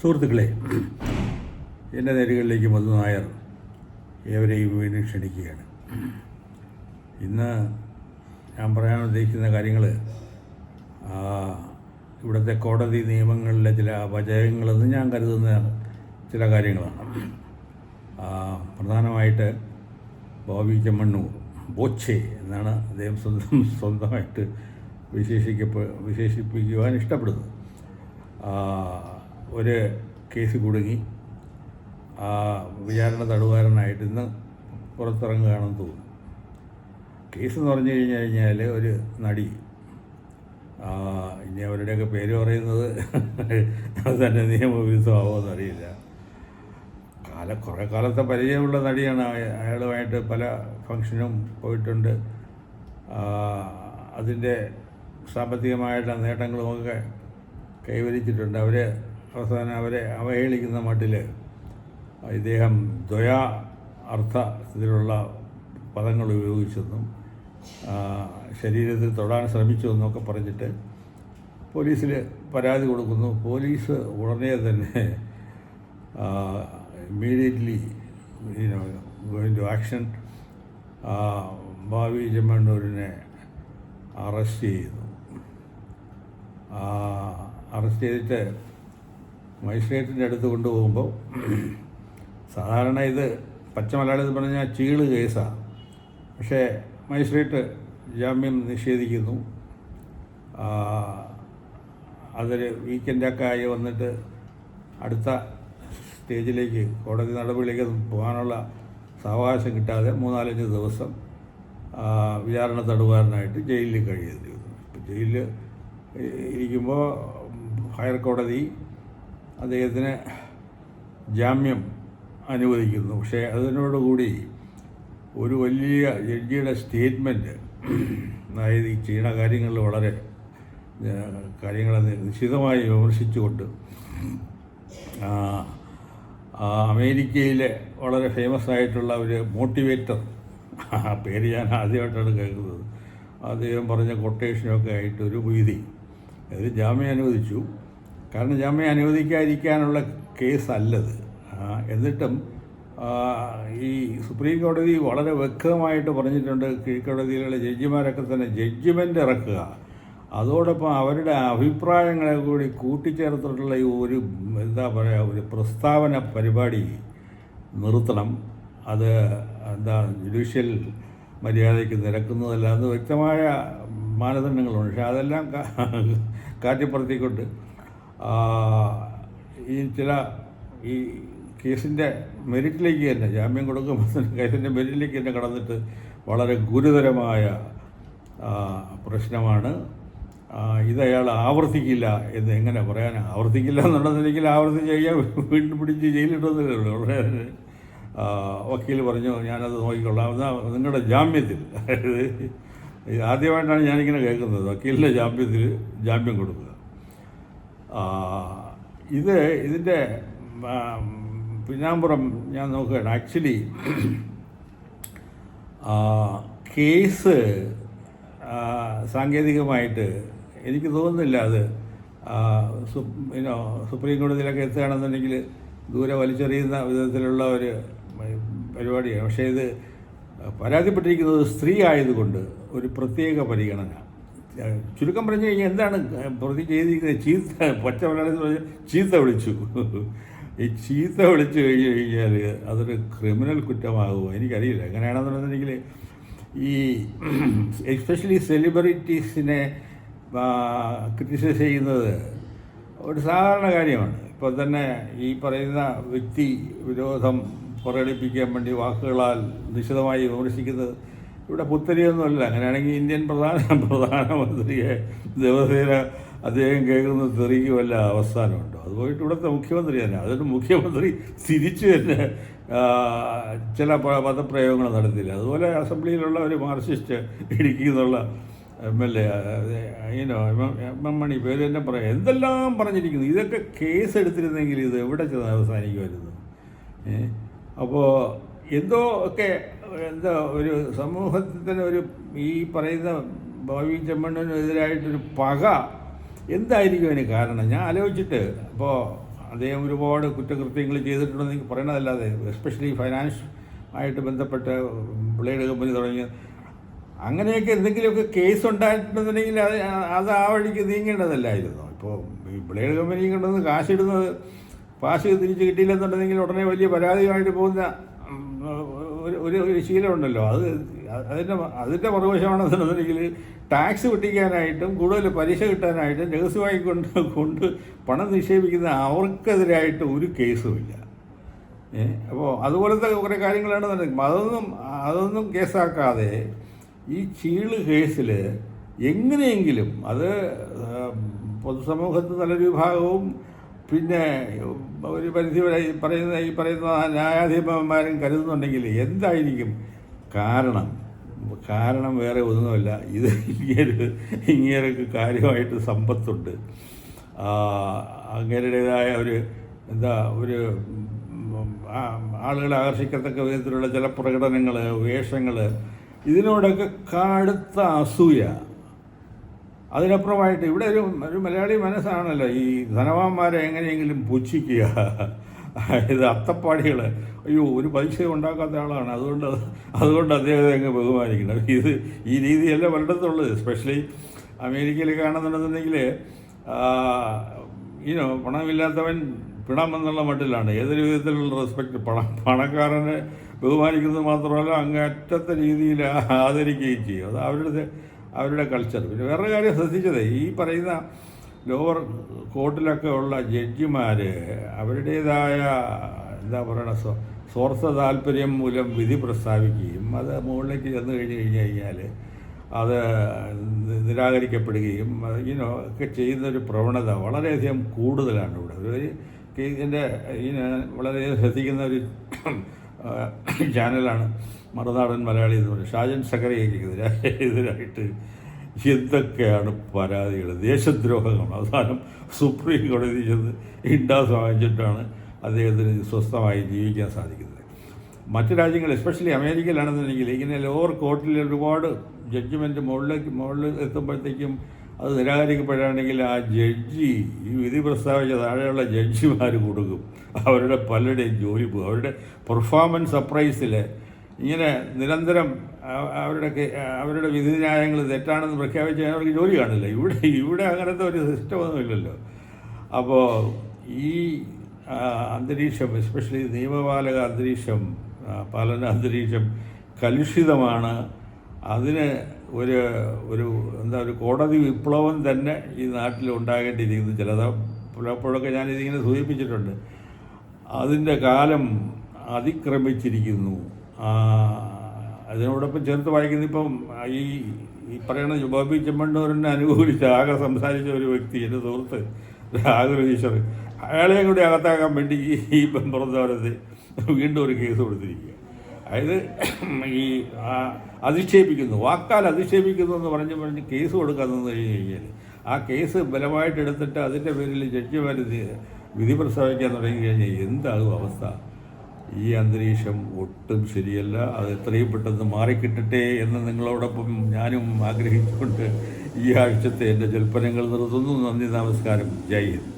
സുഹൃത്തുക്കളെ എന്റെ നേരുകളിലേക്ക് മധു നായർ ഏവരെയും വീണ്ടും ക്ഷണിക്കുകയാണ്. ഇന്ന് ഞാൻ പറയാൻ ഉദ്ദേശിക്കുന്ന കാര്യങ്ങൾ ഇവിടുത്തെ കോടതി നിയമങ്ങളിലെ ചില അപജയങ്ങളെന്ന് ഞാൻ കരുതുന്ന ചില കാര്യങ്ങളാണ്. പ്രധാനമായിട്ട് ബോബി ചെമ്മണ്ണൂർ ബോച്ചെ എന്നാണ് അദ്ദേഹം സ്വന്തം സ്വന്തമായിട്ട് വിശേഷിക്കപ്പെ വിശേഷിപ്പിക്കുവാൻ ഇഷ്ടപ്പെടുന്നത്. ഒരു കേസ് കുടുങ്ങി. ആ വിചാരണ തടവുകാരനായിട്ട് ഇന്ന് പുറത്തിറങ്ങുകയാണെന്ന് തോന്നുന്നു. കേസ് എന്ന് പറഞ്ഞു കഴിഞ്ഞു കഴിഞ്ഞാൽ ഒരു നടി. ഇനി അവരുടെയൊക്കെ പേര് പറയുന്നത് അത് തന്നെ നിയമവിരുദ്ധമാവുമെന്ന് അറിയില്ല. കാല കുറേ കാലത്തെ പരിചയമുള്ള നടിയാണ് അയാളുമായിട്ട് പല ഫങ്ഷനും പോയിട്ടുണ്ട്. അതിന്റെ സാമ്പത്തികമായിട്ടുള്ള നേട്ടങ്ങളുമൊക്കെ കൈവരിച്ചിട്ടുണ്ട്. അവർ അവസാനം അവരെ അവഹേളിക്കുന്ന മട്ടിൽ ഇദ്ദേഹം ദ്വയാ അർത്ഥത്തിലുള്ള പദങ്ങൾ ഉപയോഗിച്ചെന്നും ശരീരത്തിൽ തൊടാൻ ശ്രമിച്ചു എന്നൊക്കെ പറഞ്ഞിട്ട് പോലീസിൽ പരാതി കൊടുക്കുന്നു. പോലീസ് ഉടനെ തന്നെ ഇമ്മീഡിയറ്റ്ലി ഗോയിങ് ടു ആക്ഷൻ ഭാവി ചെമ്മണ്ണൂരിനെ അറസ്റ്റ് ചെയ്തു അറസ്റ്റ് ചെയ്തിട്ട് മജിസ്ട്രേറ്റിന്റെ അടുത്ത് കൊണ്ടുപോകുമ്പോൾ സാധാരണ ഇത് പച്ച മലയാളത്തിൽ പറഞ്ഞാൽ ചീൾ കേസാണ് പക്ഷേ മജിസ്ട്രേറ്റ് ജാമ്യം നിഷേധിക്കുന്നു. അതൊരു വീക്കെൻഡൊക്കെ ആയി വന്നിട്ട് അടുത്ത സ്റ്റേജിലേക്ക് കോടതി നടപടിയിലേക്ക് പോകാനുള്ള സാവകാശം കിട്ടാതെ മൂന്നാലഞ്ച് ദിവസം വിചാരണ തടവുകാരനായിട്ട് ജയിലിൽ കഴിയേണ്ടി വന്നു ജയിലിൽ ഇരിക്കുമ്പോൾ ഹയർ കോടതി അദ്ദേഹത്തിന് ജാമ്യം അനുവദിക്കുന്നു. പക്ഷേ അതിനോടുകൂടി ഒരു വലിയ ജഡ്ജിയുടെ സ്റ്റേറ്റ്മെന്റ് അതായത് ഈ ചെയ്യുന്ന കാര്യങ്ങളിൽ വളരെ കാര്യങ്ങളെ നിശ്ചിതമായി വിമർശിച്ചുകൊണ്ട് അമേരിക്കയിലെ വളരെ ഫേമസ് ആയിട്ടുള്ള ഒരു മോട്ടിവേറ്റർ പേര് ഞാൻ ആദ്യമായിട്ടാണ് കേൾക്കുന്നത്. അദ്ദേഹം പറഞ്ഞ കൊട്ടേഷനൊക്കെ ആയിട്ട് ഒരു വീതി അത് ജാമ്യം അനുവദിച്ചു. കാരണം ജാമ്യം അനുവദിക്കാതിരിക്കാനുള്ള കേസല്ലത്. എന്നിട്ടും ഈ സുപ്രീം കോടതി വളരെ വ്യക്തമായിട്ട് പറഞ്ഞിട്ടുണ്ട് കീഴ്ക്കോടതിയിലുള്ള ജഡ്ജിമാരൊക്കെ തന്നെ ജഡ്ജിമെന്റ് ഇറക്കുക. അതോടൊപ്പം അവരുടെ അഭിപ്രായങ്ങളെ കൂടി കൂട്ടിച്ചേർത്തിട്ടുള്ള ഈ ഒരു എന്താ പറയുക ഒരു പ്രസ്താവന പരിപാടി നിർത്തണം. അത് എന്താ ജുഡീഷ്യൽ മര്യാദയ്ക്ക് നിരക്കുന്നതല്ല. അത് വ്യക്തമായ മാനദണ്ഡങ്ങളുണ്ട്. പക്ഷേ അതെല്ലാം കാറ്റിപ്പുറത്തിക്കൊണ്ട് ഈ ചില ഈ കേസിന്റെ മെരിറ്റിലേക്ക് തന്നെ ജാമ്യം കൊടുക്കുമ്പോൾ കേസിന്റെ മെരിറ്റിലേക്ക് തന്നെ കടന്നിട്ട് വളരെ ഗുരുതരമായ പ്രശ്നമാണ്. ഇത് അയാൾ ആവർത്തിക്കില്ല എന്ന് എങ്ങനെ പറയാൻ ആവർത്തിക്കില്ല എന്നുണ്ടെന്നുണ്ടെങ്കിൽ ആവർത്തിച്ച് കഴിഞ്ഞാൽ വീണ്ടും പിടിച്ച് ജയിലിട്ടുന്നതേ ഉള്ളൂ. വക്കീൽ പറഞ്ഞു ഞാനത് നോക്കിക്കൊള്ളാം. എന്നാൽ നിങ്ങളുടെ ജാമ്യത്തിൽ അതായത് ആദ്യമായിട്ടാണ് ഞാനിങ്ങനെ കേൾക്കുന്നത്. വക്കീലിന്റെ ജാമ്യത്തിൽ ജാമ്യം കൊടുക്കുക. ഇത് ഇതിന്റെ പിന്നാമ്പുറം ഞാൻ നോക്കുകയാണ്. ആക്ച്വലി കേസ് സാങ്കേതികമായിട്ട് എനിക്ക് തോന്നുന്നില്ല അത് സുപ്രീം കോടതിയിലൊക്കെ എത്തുകയാണെന്നുണ്ടെങ്കിൽ ദൂരെ വലിച്ചെറിയുന്ന വിധത്തിലുള്ള ഒരു പരിപാടിയാണ്. പക്ഷേ ഇത് പരാതിപ്പെട്ടിരിക്കുന്നത് സ്ത്രീ ആയതുകൊണ്ട് ഒരു പ്രത്യേക പരിഗണന. ചുരുക്കം പറഞ്ഞു കഴിഞ്ഞാൽ എന്താണ് പ്രതി ചെയ്തിരിക്കുന്നത് ചീത്ത പച്ച മലയാളത്തിൽ പറഞ്ഞാൽ ചീത്ത വിളിച്ചു. ഈ ചീത്ത വിളിച്ചു കഴിഞ്ഞ് കഴിഞ്ഞാൽ അതൊരു ക്രിമിനൽ കുറ്റമാകുമോ? എനിക്കറിയില്ല. എങ്ങനെയാണെന്നുണ്ടെന്നുണ്ടെങ്കിൽ ഈ എസ്പെഷ്യലി സെലിബ്രിറ്റീസിനെ ക്രിറ്റിസൈസ് ചെയ്യുന്നത് ഒരു സാധാരണ കാര്യമാണ്. ഇപ്പോൾ തന്നെ ഈ പറയുന്ന വ്യക്തി വിരോധം പ്രകടിപ്പിക്കാൻ വേണ്ടി വാക്കുകളാൽ നിശിതമായി വിമർശിക്കുന്നത് ഇവിടെ പുത്തരിയൊന്നുമല്ല. അങ്ങനെയാണെങ്കിൽ ഇന്ത്യൻ പ്രധാന പ്രധാനമന്ത്രിയെ ദിവസേന അദ്ദേഹം കേൾക്കുന്ന തെറിക്ക് വല്ല അവസാനമുണ്ടോ? അത് പോയിട്ട് ഇവിടുത്തെ മുഖ്യമന്ത്രി തന്നെ. അതൊരു മുഖ്യമന്ത്രി തിരിച്ചു തന്നെ ചില പദപ്രയോഗങ്ങൾ നടത്തില്ല. അതുപോലെ അസംബ്ലിയിലുള്ള ഒരു മാർക്സിസ്റ്റ് ഇടുക്കി എന്നുള്ള എം എൽ എ ഈനോ എം എം മണി പേര് തന്നെ പറയാം. എന്തെല്ലാം പറഞ്ഞിരിക്കുന്നു? ഇതൊക്കെ കേസ് എടുത്തിരുന്നെങ്കിൽ ഇത് എവിടെ ചെന്ന് അവസാനിക്കുമായിരുന്നു? അപ്പോൾ എന്തോ ഒക്കെ എന്താ ഒരു സമൂഹത്തിന് ഒരു ഈ പറയുന്ന ഭാവി ചെമ്മണ്ണിനെതിരായിട്ടൊരു പക എന്തായിരിക്കും അതിന് കാരണം? ഞാൻ ആലോചിച്ചിട്ട് അപ്പോൾ അദ്ദേഹം ഒരുപാട് കുറ്റകൃത്യങ്ങൾ ചെയ്തിട്ടുണ്ടെന്ന് എനിക്ക് പറയണതല്ലാതെ എസ്പെഷ്യലി ഫൈനാൻസ് ആയിട്ട് ബന്ധപ്പെട്ട് ബ്ലേഡ് കമ്പനി തുടങ്ങി. അങ്ങനെയൊക്കെ എന്തെങ്കിലുമൊക്കെ കേസ് ഉണ്ടായിട്ടുണ്ടെന്നുണ്ടെങ്കിൽ അത് അത് ആ വഴിക്ക് നീങ്ങേണ്ടതല്ലായിരുന്നു. ഇപ്പോൾ ഈ ബ്ലേഡ് കമ്പനി കൊണ്ടുവന്ന് കാശിടുന്നത് കാശ് തിരിച്ച് കിട്ടിയില്ലെന്നുണ്ടെങ്കിൽ ഉടനെ വലിയ പരാതിയുമായിട്ട് പോകുന്ന ഒരു ഒരു ശീലമുണ്ടല്ലോ. അത് അതിന്റെ അതിന്റെ മറുവശമാണെന്നുണ്ടെങ്കിൽ ടാക്സ് വെട്ടിക്കാനായിട്ടും കൂടുതൽ പലിശ കിട്ടാനായിട്ടും രഹസ്യമായി കൊണ്ട് കൊണ്ട് പണം നിക്ഷേപിക്കുന്ന അവർക്കെതിരായിട്ട് ഒരു കേസുമില്ല അപ്പോൾ അതുപോലത്തെ കുറേ കാര്യങ്ങളാണെന്നുണ്ടെങ്കിൽ അതൊന്നും അതൊന്നും കേസാക്കാതെ ഈ ചീൾ കേസിൽ എങ്ങനെയെങ്കിലും അത് പൊതുസമൂഹത്തിൽ പൊതുസമൂഹത്ത് നല്ലൊരു വിഭാഗവും പിന്നെ ഒരു പരിധി വരെ ഈ പറയുന്ന ഈ പറയുന്ന ന്യായാധിപന്മാരും കരുതുന്നുണ്ടെങ്കിൽ എന്തായിരിക്കും? കാരണം കാരണം വേറെ ഒന്നുമല്ല. ഇത് ഇങ്ങനൊരു ഇങ്ങനെയൊക്കെ കാര്യമായിട്ട് സമ്പത്തുണ്ട്. അങ്ങനെയുടേതായ ഒരു എന്താ ഒരു ആളുകളെ ആകർഷിക്കത്തക്ക വിധത്തിലുള്ള ചില പ്രകടനങ്ങൾ വേഷങ്ങൾ ഇതിനോടൊക്കെ കടുത്ത അസൂയ. അതിനപ്പുറമായിട്ട് ഇവിടെ ഒരു ഒരു മലയാളി മനസ്സാണല്ലോ ഈ ധനവാന്മാരെ എങ്ങനെയെങ്കിലും പുച്ഛിക്കുക. അതായത് അത്തപ്പാടികൾ അയ്യോ ഒരു പൈസ ഉണ്ടാക്കാത്ത ആളാണ്. അതുകൊണ്ട് അതുകൊണ്ട് അദ്ദേഹത്തെ അങ്ങ് ബഹുമാനിക്കണം. ഇത് ഈ രീതിയല്ല പലയിടത്തുള്ളത് എസ്പെഷ്യലി അമേരിക്കയിൽ കാണുന്നുണ്ടെന്നുണ്ടെങ്കിൽ ഈനോ പണമില്ലാത്തവൻ പിണം എന്നുള്ള മട്ടിലാണ്. ഏതൊരു വിധത്തിലുള്ള റെസ്പെക്ട് പണം പണക്കാരനെ ബഹുമാനിക്കുന്നത് മാത്രമല്ല അങ്ങേറ്റത്തെ രീതിയിൽ ആദരിക്കുകയും ചെയ്യും. അത് അവരുടെ അവരുടെ കൾച്ചർ പിന്നെ വേറൊരു കാര്യം ശ്രദ്ധിച്ചത് ഈ പറയുന്ന ലോവർ കോർട്ടിലൊക്കെ ഉള്ള ജഡ്ജിമാർ അവരുടേതായ എന്താ പറയണ സ്വ- സ്വാർത്ഥ താല്പര്യം മൂലം വിധി പ്രസ്താവിക്കുകയും അത് മുകളിലേക്ക് ചെന്ന് കഴിഞ്ഞ് കഴിഞ്ഞ് കഴിഞ്ഞാൽ അത് നിരാകരിക്കപ്പെടുകയും ഇനോ ഒക്കെ ചെയ്യുന്നൊരു പ്രവണത വളരെയധികം കൂടുതലാണ് ഇവിടെ. ഒരു കേസിന്റെ വളരെ ശ്രദ്ധിക്കുന്ന ഒരു ചാനലാണ് മറുനാടൻ മലയാളി എന്ന് പറയും. ഷാജൻ സക്കറിയയ്ക്ക് എതിരായി എതിരായിട്ട് എന്തൊക്കെയാണ് പരാതികൾ? ദേശദ്രോഹങ്ങൾ. അവസാനം സുപ്രീം കോടതി ചെന്ന് ഇണ്ടാ സഹായിച്ചിട്ടാണ് അദ്ദേഹത്തിന് സ്വസ്ഥമായി ജീവിക്കാൻ സാധിക്കുന്നത്. മറ്റ് രാജ്യങ്ങൾ എസ്പെഷ്യലി അമേരിക്കയിലാണെന്നുണ്ടെങ്കിൽ ഇങ്ങനെ ലോവർ കോർട്ടിൽ ഒരുപാട് ജഡ്ജ്മെന്റ് മുകളിലേക്ക് മുകളിൽ എത്തുമ്പോഴത്തേക്കും അത് നിരാകരിക്കപ്പെടുകയാണെങ്കിൽ ആ ജഡ്ജി ഈ വിധി പ്രസ്താവിച്ച താഴെയുള്ള ജഡ്ജിമാർ കൊടുക്കും. അവരുടെ പലരുടെയും ജോലി പോകും. അവരുടെ പെർഫോമൻസ് സർപ്രൈസിൽ ഇങ്ങനെ നിരന്തരം അവരുടെ അവരുടെ വിധി ന്യായങ്ങൾ തെറ്റാണെന്ന് പ്രഖ്യാപിച്ച് അവർക്ക് ജോലി കാണില്ല. ഇവിടെ ഇവിടെ അങ്ങനത്തെ ഒരു സിസ്റ്റമൊന്നുമില്ലല്ലോ അപ്പോൾ ഈ അന്തരീക്ഷം എസ്പെഷ്യലി നിയമപാലക അന്തരീക്ഷം പാലന അന്തരീക്ഷം കലുഷിതമാണ്. അതിന് ഒരു ഒരു എന്താ ഒരു കോടതി വിപ്ലവം തന്നെ ഈ നാട്ടിൽ ഉണ്ടാകേണ്ടിയിരിക്കുന്നു. ചിലത് പലപ്പോഴൊക്കെ ഞാനിതിങ്ങനെ സൂചിപ്പിച്ചിട്ടുണ്ട്. അതിന്റെ കാലം അതിക്രമിച്ചിരിക്കുന്നു. അതിനോടൊപ്പം ചേർത്ത് വായിക്കുന്ന ഇപ്പം ഈ ഈ പറയുന്ന ബോബി ചെമ്മണ്ണൂരിനെ അനുകൂലിച്ച് ആകെ സംസാരിച്ച ഒരു വ്യക്തി എന്റെ സുഹൃത്ത് രാഹുൽ ഈശ്വർ. അയാളെയും കൂടി അകത്താക്കാൻ വേണ്ടി ഈ പുറത്തോരത്ത് വീണ്ടും ഒരു കേസ് കൊടുത്തിരിക്കുക. അതായത് ഈ അധിക്ഷേപിക്കുന്നു വാക്കാൽ അധിക്ഷേപിക്കുന്നു എന്ന് പറഞ്ഞ് പറഞ്ഞ് കേസ് കൊടുക്കാൻ നിന്ന് കഴിഞ്ഞ് കഴിഞ്ഞാൽ ആ കേസ് ബലമായിട്ട് എടുത്തിട്ട് അതിന്റെ പേരിൽ ജഡ്ജിമാർ വിധി പ്രസ്താവിക്കാൻ തുടങ്ങി കഴിഞ്ഞാൽ എന്താകും അവസ്ഥ? ഈ അന്തരീക്ഷം ഒട്ടും ശരിയല്ല. അത് എത്രയും പെട്ടെന്ന് മാറിക്കിട്ടട്ടെ എന്ന് നിങ്ങളോടൊപ്പം ഞാനും ആഗ്രഹിച്ചുകൊണ്ട് ഈ ആഴ്ചത്തെ എന്റെ ജൽപ്പനങ്ങൾ നിർത്തുന്നു. നന്ദി നമസ്കാരം. ജയ് ഹിന്ദ്.